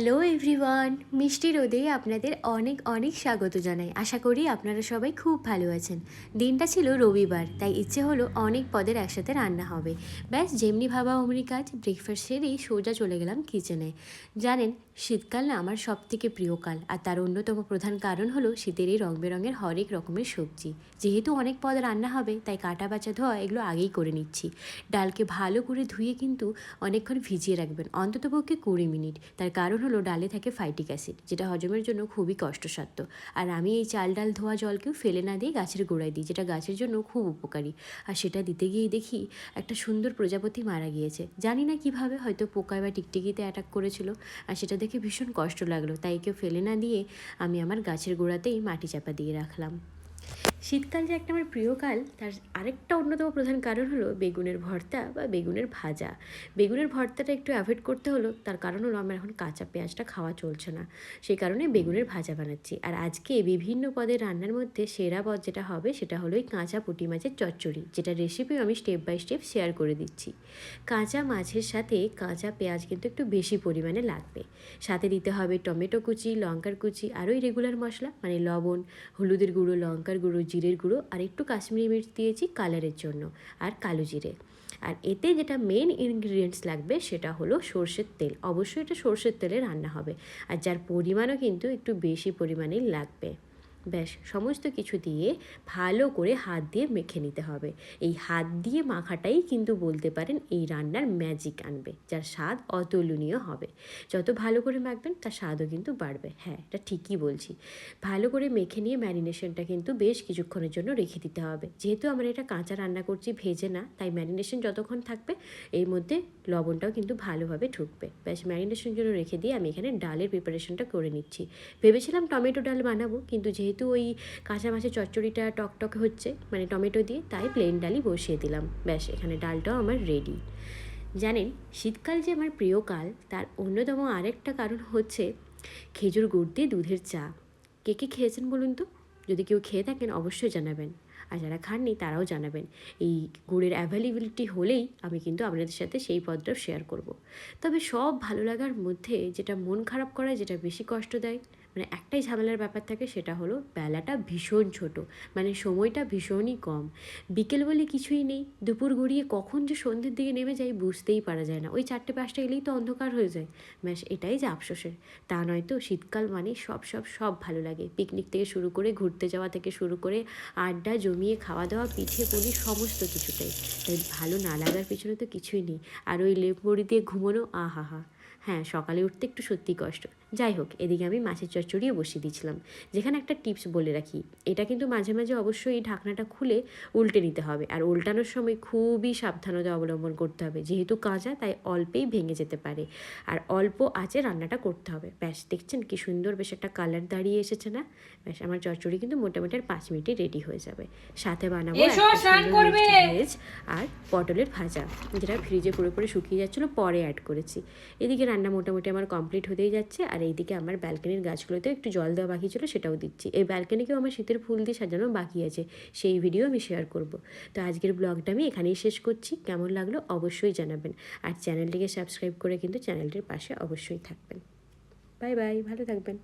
Hello everyone মিষ্টি রোদে আপনাদের অনেক অনেক স্বাগত জানাই। আশা করি আপনারা সবাই খুব ভালো আছেন। দিনটা ছিল রবিবার, তাই ইচ্ছে হলো অনেক পদের একসাথে রান্না হবে। ব্যাস, যেমনি ভাবা অমনি কাজ ব্রেকফাস্ট সেরেই সোজা চলে গেলাম কিচেনে জানেন, শীতকাল না আমার সব থেকে প্রিয় কাল, আর তার অন্যতম প্রধান কারণ হলো শীতের এই রং বেরঙের হরেক রকমের সবজি। যেহেতু অনেক পদ রান্না হবে, তাই কাটা বাছা ধোয়া এগুলো আগেই করে নিচ্ছি। ডালকে ভালো করে ধুয়ে কিন্তু অনেকক্ষণ ভিজিয়ে রাখবেন, অন্ততপক্ষে কুড়ি মিনিট। তার কারণ হলো ডালে থাকে ফাইটিক অ্যাসিড যেটা হজমের জন্য খুবই কষ্টসাধ্য। আর আমি এই চাল ডাল ধোয়া জলকেও ফেলে না দিয়ে গাছের গোড়ায় দিই, যেটা গাছের জন্য খুব উপকারী। আর সেটা দিতে গিয়ে দেখি একটা সুন্দর প্রজাপতি মারা গিয়েছে। জানি না কীভাবে, হয়তো পোকায় বা টিকটিকিতে অ্যাটাক করেছিল। আর সেটা দেখে ভীষণ কষ্ট লাগল। তাই কেউ ফেলে না দিয়ে আমি আমার গাছের গোড়াতেই মাটি চাপা দিয়ে রাখলাম। শীতকাল যে একটা আমার প্রিয় কাল, তার আরেকটা অন্যতম প্রধান কারণ হলো বেগুনের ভর্তা বা বেগুনের ভাজা। বেগুনের ভর্তাটা একটু অ্যাভয়েড করতে হলো, তার কারণ হলো আমার এখন কাঁচা পেঁয়াজটা খাওয়া চলছে না। সেই কারণে বেগুনের ভাজা বানাচ্ছি। আর আজকে বিভিন্ন পদের রান্নার মধ্যে সেরা পদ যেটা হবে, সেটা হলো এই কাঁচা পুঁটি মাছের চচ্চড়ি, যেটা রেসিপিও আমি স্টেপ বাই স্টেপ শেয়ার করে দিচ্ছি। কাঁচা মাছের সাথে কাঁচা পেঁয়াজ কিন্তু একটু বেশি পরিমাণে লাগবে। সাথে দিতে হবে টমেটো কুচি, লঙ্কার কুচি আর ওই রেগুলার মশলা মানে লবণ, হলুদের গুঁড়ো, লঙ্কার গুঁড়ো জিরের গুঁড়ো আর একটু কাশ্মীরি মির্চ দিয়েছি কালারের জন্য আর কালো জিরে। আর এতে যেটা মেন ইনগ্রিডিয়েন্টস লাগবে সেটা হলো সর্ষের তেল। অবশ্যই এটা সর্ষের তেলে রান্না হবে। আর যার পরিমাণও কিন্তু একটু বেশি পরিমাণেই লাগবে। ব্যাস, সমস্ত কিছু দিয়ে ভালো করে হাত দিয়ে মেখে নিতে হবে। এই হাত দিয়ে মাখাটাই কিন্তু বলতে পারেন এই রান্নার ম্যাজিক আনবে, যার স্বাদ অতুলনীয় হবে। যত ভালো করে মাখবেন, তার স্বাদও কিন্তু বাড়বে। হ্যাঁ এটা ঠিকই বলছি। ভালো করে মেখে নিয়ে ম্যারিনেশনটা কিন্তু বেশ কিছুক্ষণের জন্য রেখে দিতে হবে। যেহেতু আমরা এটা কাঁচা রান্না করছি, ভেজে না, তাই ম্যারিনেশন যতক্ষণ থাকবে, এর মধ্যে লবণটাও কিন্তু ভালোভাবে ঢুকবে। ব্যাস ম্যারিনেশনের জন্য রেখে দিয়ে আমি এখানে ডালের প্রিপারেশনটা করে নিচ্ছি। ভেবেছিলাম টমেটো ডাল বানাবো, কিন্তু যেহেতু ওই কাঁচা মাছের চচ্চড়িটা টকটকে হচ্ছে মানে টমেটো দিয়ে, তাই প্লেন ডালই বসিয়ে দিলাম। ব্যাস, এখানে ডালটাও আমার রেডি জানেন, শীতকাল যে আমার প্রিয় কাল, তার অন্যতম আরেকটা কারণ হচ্ছে খেজুর গুড় দিয়ে দুধের চা। কে কে খেয়েছেন বলুন তো? যদি কেউ খেয়ে থাকেন, অবশ্যই জানাবেন। আর যারা খাননি, তারাও জানাবেন। এই গুড়ের অ্যাভেলেবিলিটি হলেই আমি কিন্তু আপনাদের সাথে সেই পদটাও শেয়ার করব। তবে সব ভালো লাগার মধ্যে যেটা মন খারাপ করায়, যেটা বেশি কষ্ট দেয় মানে একটাই ঝামেলার ব্যাপার থাকে সেটা হলো বেলাটা ভীষণ ছোট মানে সময়টা ভীষণই কম। বিকেল বলে কিছুই নেই, দুপুর গড়িয়ে কখন যে সন্ধ্যের দিকে নেমে যায় বুঝতেই পারা যায় না। ওই চারটে পাঁচটা এলেই তো অন্ধকার হয়ে যায়। ব্যাস, এটাই যে আফসোসের। তা নয়তো শীতকাল মানে সব সব সব ভালো লাগে। পিকনিক থেকে শুরু করে, ঘুরতে যাওয়া থেকে শুরু করে, আড্ডা জমিয়ে খাওয়া দাওয়া, পিঠে পুলি, সমস্ত কিছুটাই। তাই ভালো না লাগার পিছনে তো কিছুই নেই। আর ওই লেপ বড়ি দিয়ে ঘুমোনো আহা হ্যাঁ সকালে উঠতে একটু সত্যি কষ্ট। যাই হোক, এদিকে আমি মাছের চচ্চড়িও বসিয়ে দিয়েছিলাম। যেখানে একটা টিপস বলে রাখি এটা কিন্তু মাঝে মাঝে অবশ্যই এই ঢাকনাটা খুলে উল্টে নিতে হবে। আর উল্টানোর সময় খুবই সাবধানতা অবলম্বন করতে হবে। যেহেতু কাঁচা তাই অল্পেই ভেঙে যেতে পারে। আর অল্প আঁচে রান্নাটা করতে হবে। ব্যাস দেখছেন কি সুন্দর বেশ একটা কালার দাঁড়িয়ে এসেছে না? ব্যাস আমার চচ্চড়ি কিন্তু মোটামুটি আর পাঁচ মিনিটে রেডি হয়ে যাবে। সাথে বানাবো আর পটলের ভাজা যেটা ফ্রিজে পুরোপুরি শুকিয়ে যাচ্ছিল পরে অ্যাড করেছি। এদিকে রান্না মোটামুটি আমার কমপ্লিট হতেই যাচ্ছে। আর এইদিকে আমার ব্যালকনির গাছগুলোতেও একটু জল দেওয়া বাকি ছিল সেটাও দিচ্ছি। এই ব্যালকানিকেও আমার শীতের ফুল দিয়ে সাজানো বাকি আছে, সেই ভিডিও আমি শেয়ার করব। তো আজকের ব্লগটা আমি এখানেই শেষ করছি, কেমন লাগল অবশ্যই জানাবেন। আর চ্যানেলটিকে সাবস্ক্রাইব করে কিন্তু চ্যানেলটির পাশে অবশ্যই থাকবেন। বাই বাই ভালো থাকবেন।